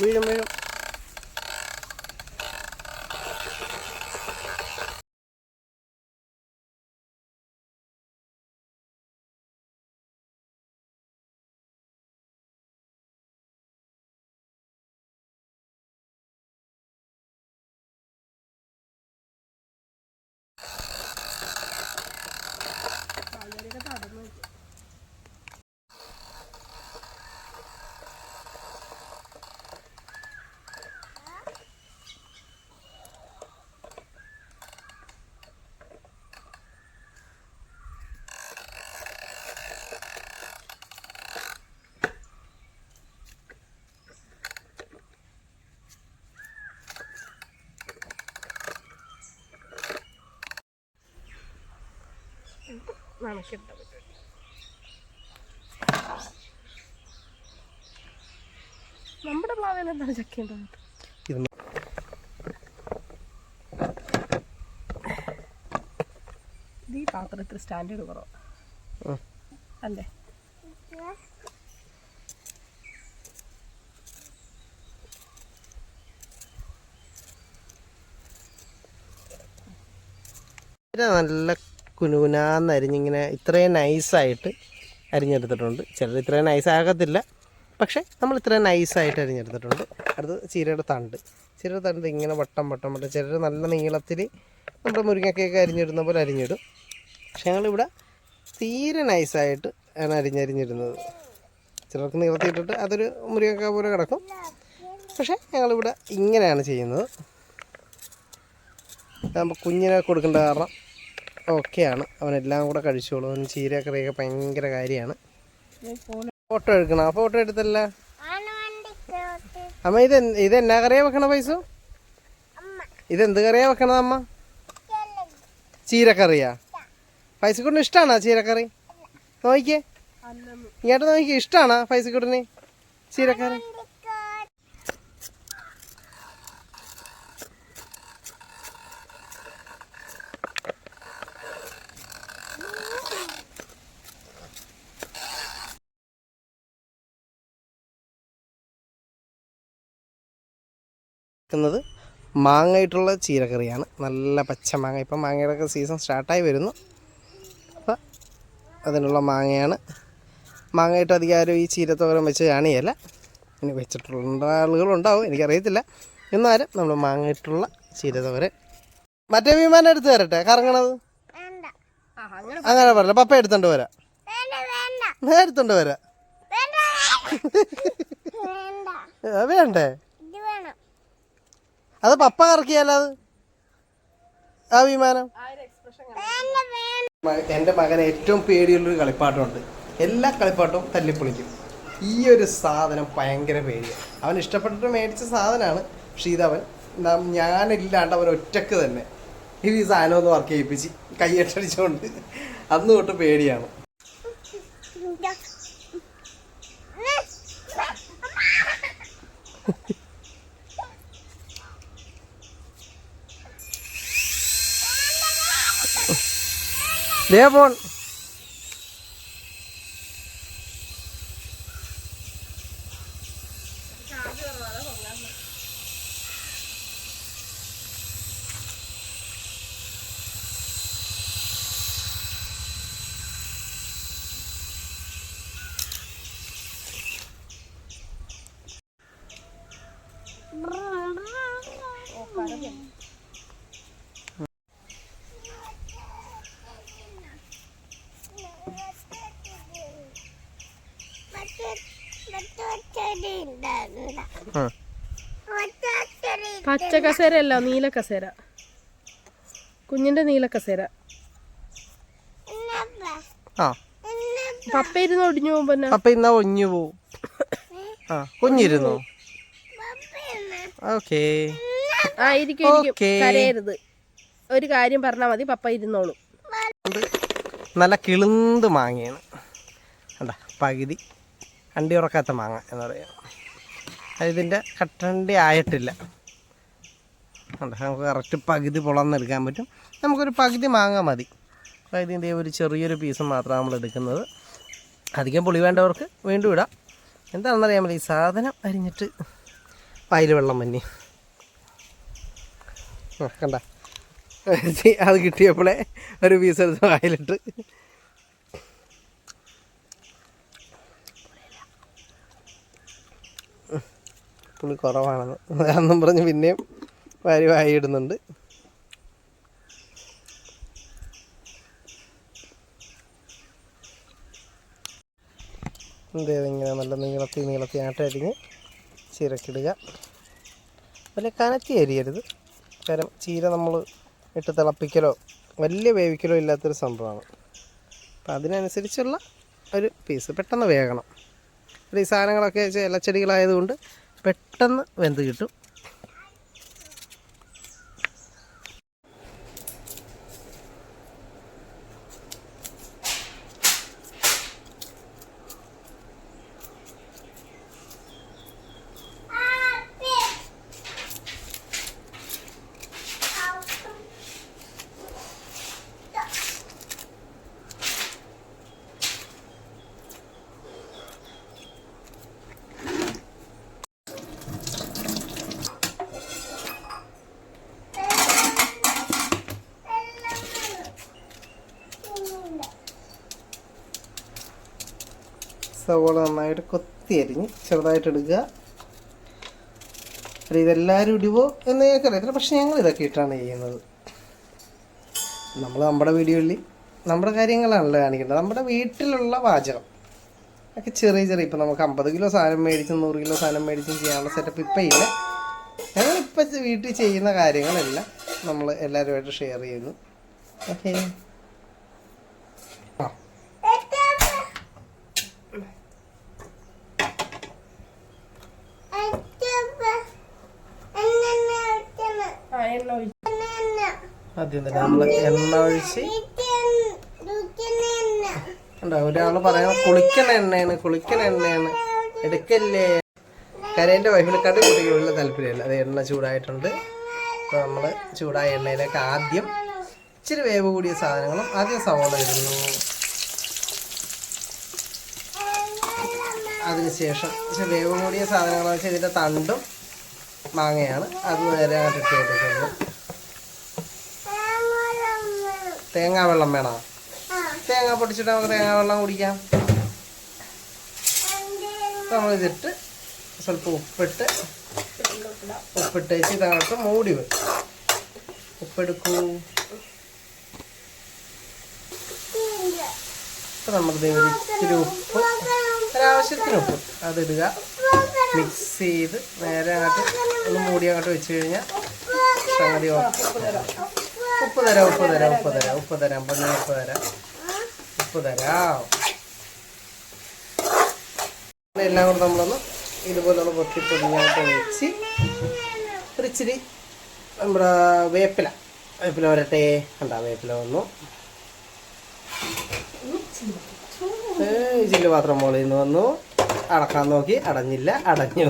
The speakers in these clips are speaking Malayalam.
没什么，没什。വീഴും നനക്കിട്ട നമ്മുടെ പ്ലാവിൽ എന്താണ് ചെക്ക് ഈ പാത്രത്തിൽ സ്റ്റാൻഡേർഡ് കുറവ് ഉം. അല്ലേ നല്ല കുനുകുനാന്ന് അരിഞ്ഞിങ്ങനെ ഇത്രയും നൈസായിട്ട് അരിഞ്ഞെടുത്തിട്ടുണ്ട്. ചിലർ ഇത്രയും നൈസാകത്തില്ല പക്ഷേ നമ്മൾ ഇത്രയും നൈസായിട്ട് അരിഞ്ഞെടുത്തിട്ടുണ്ട്. അടുത്ത് ചീരയുടെ തണ്ട്. ചീരയുടെ തണ്ട് ഇങ്ങനെ വട്ടം വട്ടം വട്ടം. ചിലർ നല്ല നീളത്തിൽ നമ്മുടെ മുരിങ്ങക്കയൊക്കെ അരിഞ്ഞിടുന്ന പോലെ അരിഞ്ഞിടും. പക്ഷേ ഞങ്ങളിവിടെ തീരെ നൈസായിട്ട് ആണ് അരിഞ്ഞരിഞ്ഞിരുന്നത് ചിലർക്ക് നീളത്തിയിട്ടിട്ട് അതൊരു മുരിങ്ങക്ക പോലെ കിടക്കും. പക്ഷേ ഞങ്ങളിവിടെ ഇങ്ങനെയാണ് ചെയ്യുന്നത്. കുഞ്ഞിനെ കൊടുക്കേണ്ട കാരണം ഓക്കെയാണ്. അവനെല്ലാം കൂടെ കഴിച്ചോളൂ. അവന് ചീര കറിയൊക്കെ ഭയങ്കര കാര്യമാണ്. ഫോട്ടോ എടുക്കണം. ആ ഫോട്ടോ എടുത്തല്ല? അമ്മ ഇത് ഇത് എന്നാ കറിയാ വെക്കണ പൈസ? ഇതെന്ത് എന്ത് കറിയാ വെക്കണത് അമ്മ? ചീരക്കറിയാ? പൈസക്കൂട്ടിന് ഇഷ്ടമാണോ ചീരക്കറി? നോക്കിയേ. ഇങ്ങോട്ട് നോക്കി ഇഷ്ടമാണോ പൈസക്കൂട്ടിന് ചീരക്കറി? വെക്കുന്നത് മാങ്ങയിട്ടുള്ള ചീരക്കറിയാണ്. നല്ല പച്ച മാങ്ങ. ഇപ്പം മാങ്ങയുടെ ഒക്കെ സീസൺ സ്റ്റാർട്ടായി വരുന്നു. അപ്പോൾ അതിനുള്ള മാങ്ങയാണ്. മാങ്ങയിട്ട് അധികം ആരും ഈ ചീരത്തോരം വെച്ച് കാണിയല്ല ഇനി വെച്ചിട്ടുള്ള ആളുകളുണ്ടാവും. എനിക്കറിയത്തില്ല. എന്നാലും നമ്മൾ മാങ്ങയിട്ടുള്ള ചീരത്തോരൻ. മറ്റേ വിമാനം എടുത്ത് തരട്ടെ. കറങ്ങണത്? അങ്ങനെ പറഞ്ഞ പപ്പ എടുത്തോണ്ട് വരാം. എടുത്തോണ്ട് വരാം. ആ, വേണ്ടേ? അത് പപ്പ കറക്കിയാലോ അത്? ആ വിമാനം? എന്റെ മകൻ ഏറ്റവും പേടിയുള്ളൊരു കളിപ്പാട്ടമുണ്ട്. എല്ലാ കളിപ്പാട്ടവും തല്ലിപ്പൊളിക്കും. ഈ ഒരു സാധനം ഭയങ്കര പേടിയാണ് അവൻ ഇഷ്ടപ്പെട്ടിട്ട് മേടിച്ച സാധനമാണ് പക്ഷേ ഇതവൻ ഞാനില്ലാണ്ട് അവൻ ഒറ്റയ്ക്ക് തന്നെ ഈ സാധനം ഒന്ന് വർക്ക് ചെയ്യിപ്പിച്ച് കൈയട്ടടിച്ചുകൊണ്ട് അന്ന് തൊട്ട് പേടിയാണ്. Devon. പച്ച കസേര അല്ല നീല കസേര. കുഞ്ഞിന്റെ നീല കസേര. ആ. പപ്പ ഇരുന്ന് ഒടിഞ്ഞു പോകുമ്പോ പപ്പ അപ്പൊ ഇന്നാ ഒഞ്ഞു പോവും. ആ കുഞ്ഞിരുന്നു? ഓക്കേ. ആ ഇരിക്കും ഇരിക്കും. ഓക്കേ. കരയരുത്. ഒരു കാര്യം പറഞ്ഞാൽ മതി പപ്പ ഇരുന്നോളും. ഇത് നല്ല കിളുന്ത് മാങ്ങയാണ്. എന്താ പകുതി. അണ്ടി ഉറക്കാത്ത മാങ്ങ എന്ന് പറയാം. അതിന്റെ കട്ടണ്ടി ആയിട്ടില്ല. നമുക്ക് കറക്റ്റ് പകുതി പൊളന്നെടുക്കാൻ പറ്റും. നമുക്കൊരു പകുതി മാങ്ങ മതി. അതായത് ഇതിന്റെ ഒരു ചെറിയൊരു പീസ് മാത്രമാണ് നമ്മൾ എടുക്കുന്നത്. അധികം പുളി വേണ്ടവർക്ക് വീണ്ടും ഇടാം. എന്താണെന്നറിയാൻ പറ്റും ഈ സാധനം അരിഞ്ഞിട്ട് പായൽ വെള്ളം മഞ്ഞ് കണ്ട. അത് കിട്ടിയപ്പോഴേ ഒരു പീസ് എടുത്ത് വായിലിട്ട്. പുളി കുറവാണെന്ന്. അന്നും പറഞ്ഞ് പിന്നെയും വാരി വായി ഇടുന്നുണ്ട് ഇങ്ങനെ നല്ല നീളത്തി നീളത്തി ആട്ടരിഞ്ഞ് ചീരക്കിടുക. വലിയ കനത്തി അരിയരുത്. കാരണം ചീര നമ്മൾ ഇട്ട് തിളപ്പിക്കലോ വലിയ വേവിക്കലോ ഇല്ലാത്തൊരു സംഭവമാണ്. അപ്പം അതിനനുസരിച്ചുള്ള ഒരു പീസ് പെട്ടെന്ന് വേകണം. ഈ സാധനങ്ങളൊക്കെ ഇലച്ചെടികളായതുകൊണ്ട് പെട്ടെന്ന് വെന്ത് കിട്ടും. സവോള നന്നായിട്ട് കൊത്തി അരിഞ്ഞ് ചെറുതായിട്ട് എടുക്കുക അല്ല ഇതെല്ലാവരും ഇടുവോ എന്ന് ഞങ്ങൾക്കറിയത്തില്ല പക്ഷെ ഞങ്ങൾ ഇതൊക്കെ ഇട്ടാണ് ചെയ്യുന്നത്. നമ്മൾ നമ്മുടെ വീഡിയോയിൽ നമ്മുടെ കാര്യങ്ങളാണല്ലോ കാണിക്കുന്നത്. നമ്മുടെ വീട്ടിലുള്ള പാചകം. ഒക്കെ ചെറിയ ചെറിയ ഇപ്പം നമുക്ക് അമ്പത് കിലോ സാധനം മേടിച്ചും നൂറ് കിലോ സാധനം മേടിച്ചും ചെയ്യാനുള്ള സെറ്റപ്പ് ഇപ്പം ഇല്ല. ഞങ്ങളിപ്പം വീട്ടിൽ ചെയ്യുന്ന കാര്യങ്ങളെല്ലാം നമ്മൾ എല്ലാവരുമായിട്ട് ഷെയർ ചെയ്യുന്നു. ഓക്കെ ആ ആ എണ്ണ ഒഴിച്ച് ആദ്യം തന്നെ നമ്മൾ എണ്ണ ഒഴിച്ച് ഉണ്ടോ ഒരാൾ പറയാൻ കുളിക്കണ എണ്ണയാണ് കുളിക്കണ എണ്ണയാണ്. എടുക്കല്ലേ? കരേന്റെ വൈഫിനെക്കാട്ട് കടി കുട്ടിക്ക് വലിയ താല്പര്യമില്ല. അത് എണ്ണ ചൂടായിട്ടുണ്ട്. അപ്പോൾ നമ്മൾ ചൂടായ എണ്ണയിലേക്ക് ആദ്യം ഇച്ചിരി വേവ് കൂടിയ സാധനങ്ങളും ആദ്യം സവോള ഇടുന്നു. അതിനുശേഷം വേവ് കൂടിയ സാധനങ്ങളെന്ന് വെച്ചാൽ ഇതിന്റെ തണ്ടും മാങ്ങയാണ്. അത് നേരെ അങ്ങോട്ട് തേങ്ങാ വെള്ളം വേണോ? തേങ്ങ പൊടിച്ചിട്ട് നമുക്ക് തേങ്ങാ വെള്ളം കുടിക്കാം. നമ്മൾ ഇതിട്ട് സ്വല്പം ഉപ്പിട്ട് ഉപ്പിട്ട് വെച്ച് ഇതങ്ങോട്ട് മൂടി വെക്കും. ഉപ്പെടുക്കൂ. ഇപ്പം നമുക്ക് ഇത്തിരി ഉപ്പ് ഒരാവശ്യത്തിന് ഉപ്പ് അതിടുക. മിക്സ് ചെയ്ത് നേരെ അങ്ങോട്ട് ഒന്ന് മൂടി അങ്ങോട്ട് വെച്ച് കഴിഞ്ഞാൽ സംഗതി ഉപ്പ് തരാം ഉപ്പ് തരാം ഉപ്പ് തരാം ഉപ്പ് തരാം പൊന്നെ ഉപ്പ് തരാം. ഉപ്പ് തരാം. എല്ലാം കൂടെ നമ്മളൊന്ന് ഇതുപോലെ ഒന്ന് പൊട്ടി പൊടിഞ്ഞായിട്ട് വെച്ച് ഒരിച്ചിരി നമ്മുടെ വേപ്പില വേപ്പില വരട്ടെ. കണ്ടാ വേപ്പില വന്നു. ചില്ല് പാത്രം മുകളിൽ നിന്ന് വന്നു. അടക്കാൻ നോക്കി. അടഞ്ഞില്ല അടഞ്ഞു.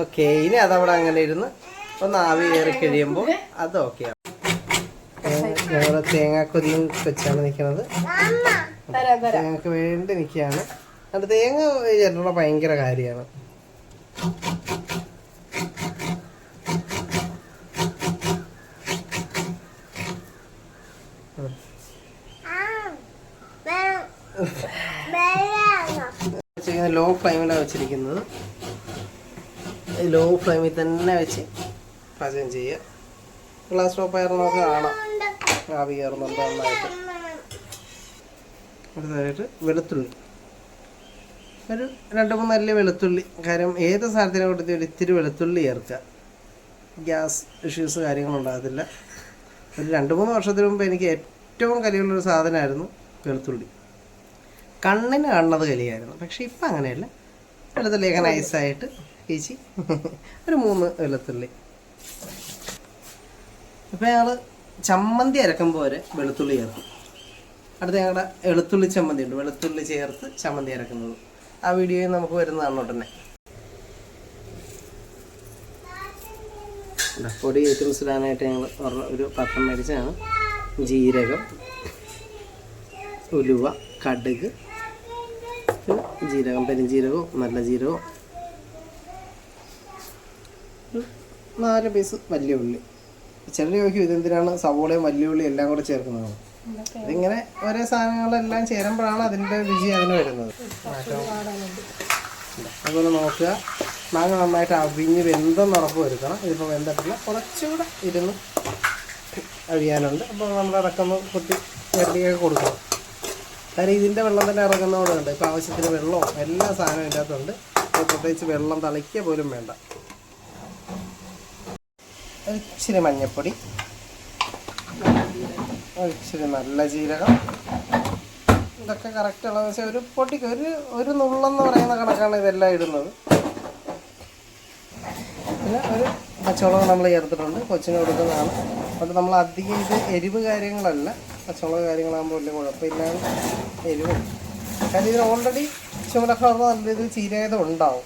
ഓക്കെ ഇനി അതവിടെ അങ്ങനെ ഇരുന്ന് ഒന്ന് ആവി കയറി കഴിയുമ്പോൾ അത് ഓക്കെ ഞങ്ങൾ തേങ്ങാക്കൊല്ലും വെച്ചാണ് നിൽക്കുന്നത്. തേങ്ങക്ക് വേണ്ടി നിൽക്കുകയാണ്. അത് തേങ്ങ ചേട്ടനുള്ള ഭയങ്കര കാര്യമാണ് വെച്ചിരിക്കുന്നത് ലോ ഫ്ലെയിമിലാണ് വെച്ചിരിക്കുന്നത്. ലോ ഫ്ലെയിമിൽ തന്നെ വെച്ച് പാചകം ചെയ്യുക. ഗ്ലാസ് ടോപ്പ് ആയിരുന്നു നമുക്ക് കാണാം. ആവി കയറുന്നുണ്ട് നന്നായിട്ട്. അടുത്തതായിട്ട് വെളുത്തുള്ളി. ഒരു രണ്ട് മൂന്ന് നല്ല വെളുത്തുള്ളി. കാര്യം ഏത് സാധനത്തിനെ കൊടുത്തിട്ട് ഇത്തിരി വെളുത്തുള്ളി ചേർക്കുക? ഗ്യാസ് ഇഷ്യൂസ് കാര്യങ്ങളുണ്ടാകത്തില്ല ഒരു രണ്ട് മൂന്ന് വർഷത്തിന് മുമ്പ് എനിക്ക് ഏറ്റവും കലിയുള്ളൊരു സാധനമായിരുന്നു വെളുത്തുള്ളി. കണ്ണിന് കാണുന്നത് കലിയായിരുന്നു. പക്ഷേ ഇപ്പം അങ്ങനെയല്ല. വെളുത്തുള്ളിയൊക്കെ നൈസായിട്ട് കഴിച്ച് ഒരു മൂന്ന് വെളുത്തുള്ളി. ഇപ്പം ഞങ്ങൾ ചമ്മന്തി അരക്കുമ്പോൾ വരെ വെളുത്തുള്ളി ചേർക്കും. അടുത്ത ഞങ്ങളുടെ വെളുത്തുള്ളി ചമ്മന്തി ഉണ്ട്. വെളുത്തുള്ളി ചേർത്ത് ചമ്മന്തി അരക്കുന്നത്. ആ വീഡിയോയിൽ നമുക്ക് വരുന്നതാണ് ഉടനെ പൊടി ഐറ്റംസ് ഇടാനായിട്ട് ഞങ്ങൾ ഒരു പത്രം മേടിച്ചാണ് ജീരകം ഉലുവ കടുക് ജീരകം പെരുംജീരകവും നല്ല ജീരകവും നാല് പീസ് വലിയ ഉള്ളി ചിലർ ചോദിക്കും ഇതെന്തിനാണ് സവോളയും വലിയ ഉള്ളി എല്ലാം കൂടെ ചേർക്കുന്നത്. ഇതിങ്ങനെ ഓരോ സാധനങ്ങളെല്ലാം ചേരുമ്പോഴാണ് അതിന്റെ രുചി അതിന് വരുന്നത്. അതുപോലെ നോക്കുക. മാങ്ങ നന്നായിട്ട് അവിഞ്ഞ് വെന്തെന്ന് ഉറപ്പ് വരുത്തണം. ഇതിപ്പോൾ വെന്തിട്ടില്ല. കുറച്ചുകൂടെ ഇരുന്ന് അഴിയാനുണ്ട്. അപ്പോൾ നമ്മൾ ഇറക്കുന്ന കുത്തി വെള്ളിയൊക്കെ കൊടുക്കണം. കാര്യം ഇതിന്റെ വെള്ളം തന്നെ ഇറങ്ങുന്നതുകൊണ്ട് ഇപ്പോൾ ആവശ്യത്തിന് വെള്ളവും എല്ലാ സാധനവും ഇതിന്റെ അകത്തുണ്ട്. അപ്പോൾ പ്രത്യേകിച്ച് വെള്ളം തളിക്കുക പോലും വേണ്ട. ഒരു ഇച്ചിരി മഞ്ഞൾപ്പൊടി ഒരു ഇച്ചിരി നല്ല ജീരകം. ഇതൊക്കെ കറക്റ്റ് ഉള്ളതെന്ന് വെച്ചാൽ ഒരു പൊട്ടിക്ക് ഒരു ഒരു നുള്ളെന്ന് പറയുന്ന കണക്കാണ് ഇതെല്ലാം ഇടുന്നത്. പിന്നെ ഒരു കച്ചവടം നമ്മൾ ചേർത്തിട്ടുണ്ട്. കൊച്ചിന് കൊടുക്കുന്നതാണ്. അത് നമ്മൾ അധികം ഇത് എരിവ് കാര്യങ്ങളല്ല. പച്ചമുളക് കാര്യങ്ങളാകുമ്പോൾ വലിയ കുഴപ്പമില്ലാതെ എരിവും. കാരണം ഇതിന് ഓൾറെഡി ചുമലക്കളർ നല്ല രീതിയിൽ ചീരകത ഉണ്ടാവും.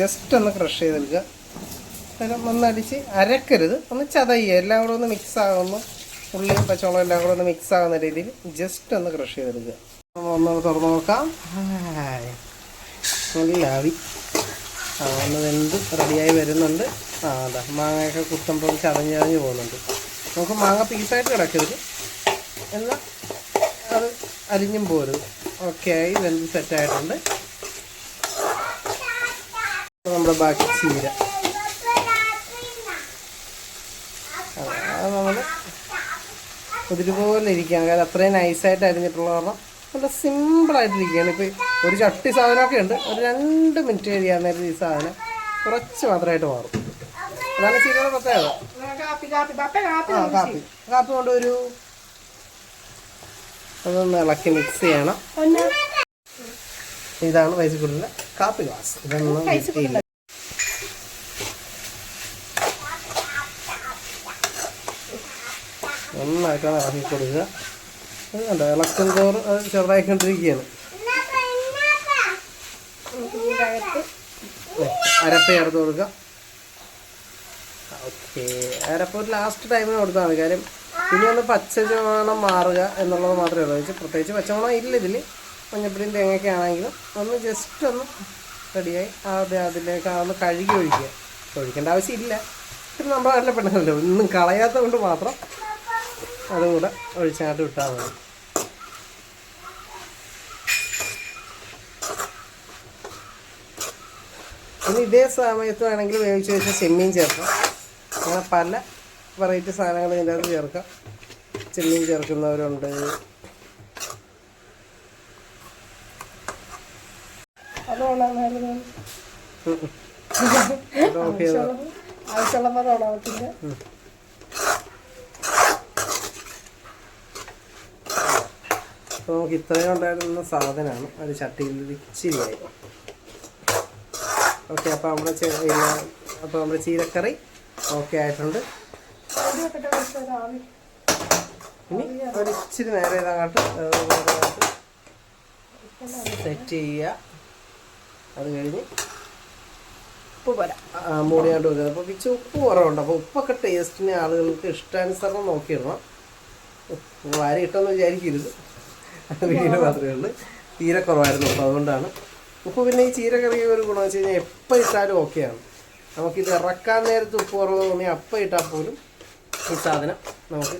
ജസ്റ്റ് ഒന്ന് ക്രഷ് ചെയ്തെടുക്കുക അന്നേരം ഒന്നടിച്ച് അരക്കരുത്. ഒന്ന് ചതയ്യുക എല്ലാം കൂടെ ഒന്ന് മിക്സ് ആകുന്നു ഉള്ളിയും പച്ചമുളകും എല്ലാം കൂടെ ഒന്ന് മിക്സ് ആകുന്ന രീതിയിൽ ജസ്റ്റ് ഒന്ന് ക്രഷ് ചെയ്തെടുക്കുക ഒന്ന് തുറന്നു നോക്കാം. ഹായ്. നല്ല ആവി. ആ ഒന്ന് വെന്ത് റെഡിയായി വരുന്നുണ്ട്. ആ അതാ. മാങ്ങയൊക്കെ കുത്തുമ്പോൾ ചതഞ്ഞ് ചതഞ്ഞ് പോകുന്നുണ്ട്. നമുക്ക് മാങ്ങ പീസായിട്ട് കിടക്കരുത്. എന്നാൽ അത് അരിഞ്ഞും പോരുത് ഓക്കെ ആയി വെന്ത് സെറ്റായിട്ടുണ്ട് നമ്മുടെ ബാക്കി ചീര. നമ്മൾ ഇതുപോലെ ഇരിക്കുകയാണ്. കാരണം അത്രയും നൈസായിട്ട് അരിഞ്ഞിട്ടുള്ള കാരണം നല്ല സിമ്പിളായിട്ടിരിക്കുകയാണ് ഇപ്പോൾ ഒരു ചട്ടി സാധനമൊക്കെ ഉണ്ട്. ഒരു രണ്ട് മിനിറ്റ് കഴിയാൻ നേരത്തെ ഈ സാധനം കുറച്ച് മാത്രമായിട്ട് മാറും. അതാണ് സീരിയൽ പ്രത്യേകത. കാപ്പി കാപ്പി. കൊണ്ട് ഒരു അതൊന്ന് ഇളക്കി മിക്സ് ചെയ്യണം. ഇതാണ് വയസ്സിക്കുള്ളിലെ കാപ്പി ഗ്ലാസ് ഇതൊന്നും കിട്ടിയില്ല നന്നായിട്ടാണ് ഇളക്കി കൊടുക്കുക അത് കണ്ടോ ഇളക്കം തോറും അത് ചെറുതായിക്കൊണ്ടിരിക്കുകയാണ്. അരപ്പ ചേർത്ത് കൊടുക്കുക ഓക്കെ. അരപ്പ ഒരു ലാസ്റ്റ് ടൈമിന് കൊടുത്താൽ കാര്യം ഇനി ഒന്ന് പച്ച മാറുക എന്നുള്ളത് മാത്രമേ ഉള്ളൂ. വെച്ചാൽ പ്രത്യേകിച്ച് പച്ചമണം ഇല്ല ഇതിൽ മഞ്ഞപ്പൊടിയും തേങ്ങയൊക്കെ ആണെങ്കിലും ഒന്ന് ജസ്റ്റ് ഒന്ന് റെഡിയായി. അത് അതിലേക്ക് ഒന്ന് കഴുകി ഒഴിക്കുക. ഒഴിക്കേണ്ട ആവശ്യമില്ല. പിന്നെ നമ്മുടെ നല്ല പെണ്ണല്ലോ ഒന്നും കളയാത്തത് കൊണ്ട് മാത്രം അതും കൂടെ ഒഴിച്ചങ്ങോട്ട് വിട്ടാൽ മതി. ഇനി ഇതേ സമയത്ത് വേണമെങ്കിൽ വേവിച്ച് വെച്ച ചെമ്മീൻ ചേർക്കാം. അങ്ങനെ പല വെറൈറ്റി സാധനങ്ങൾ ഇതിന്റെ അകത്ത് ചേർക്കാം. ചെമ്മീൻ ചേർക്കുന്നവരുണ്ട്. അത്. ആവശ്യമുള്ളപ്പോൾ അപ്പോൾ നമുക്ക് ഇത്രയും ഉണ്ടായിരുന്ന സാധനമാണ്. ഒരു ചട്ടിയിൽ ഇച്ചിരിയായി ഓക്കെ അപ്പോൾ നമ്മുടെ അപ്പൊ അപ്പോൾ നമ്മുടെ ചീരക്കറി ഓക്കെ ആയിട്ടുണ്ട്. ഇനി ഒരിച്ചിരി നേരെ ഇതങ്ങോട്ട് സെറ്റ് ചെയ്യുക. അത് കഴിഞ്ഞ് ഉപ്പ് പോരാ. മൂടിയാണ്ട് വെക്കുക. അപ്പോൾ പിച്ച് ഉപ്പ് കുറവുണ്ട്. അപ്പോൾ ഉപ്പൊക്കെ ടേസ്റ്റിന് ആളുകൾക്ക് ഇഷ്ടാനുസരണം നോക്കിയിടണം. ഉപ്പ് വാരി ഇട്ടെന്ന് വിചാരിക്കരുത്. വീട് മാത്രമേ ഉള്ളൂ. തീരെ കുറവായിരുന്നു. അപ്പോൾ അതുകൊണ്ടാണ്. ഉപ്പ് പിന്നെ ഈ ചീരക്കറി ഒരു ഗുണം വെച്ച് കഴിഞ്ഞാൽ എപ്പോൾ ഇട്ടാലും ഓക്കെയാണ്. നമുക്കിത് ഇറക്കാൻ നേരത്ത് ഉപ്പ് കുറവ് തോന്നി അപ്പം ഇട്ടാൽ പോലും ഈ സാധനം നമുക്ക്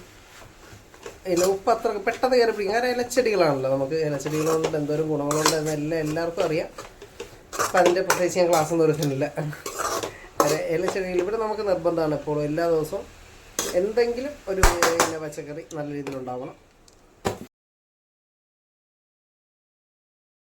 ഇല്ല ഉപ്പ് അത്ര പെട്ടെന്ന് കയറി പിടിക്കും. കാരണം ഇലച്ചെടികളാണല്ലോ. നമുക്ക് ഇലച്ചെടികൾ കൊണ്ട് എന്തോരം ഗുണങ്ങളുണ്ട് എന്നെല്ലാം എല്ലാവർക്കും അറിയാം. അപ്പം അതിന്റെ പ്രത്യേകിച്ച് ഞാൻ ക്ലാസ് ഒന്നും എടുക്കുന്നില്ല. അതെ ഇലച്ചെടികൾ ഇവിടെ നമുക്ക് നിർബന്ധമാണ് എപ്പോഴും. എല്ലാ ദിവസവും എന്തെങ്കിലും ഒരു പച്ചക്കറി നല്ല രീതിയിൽ ഉണ്ടാവണം.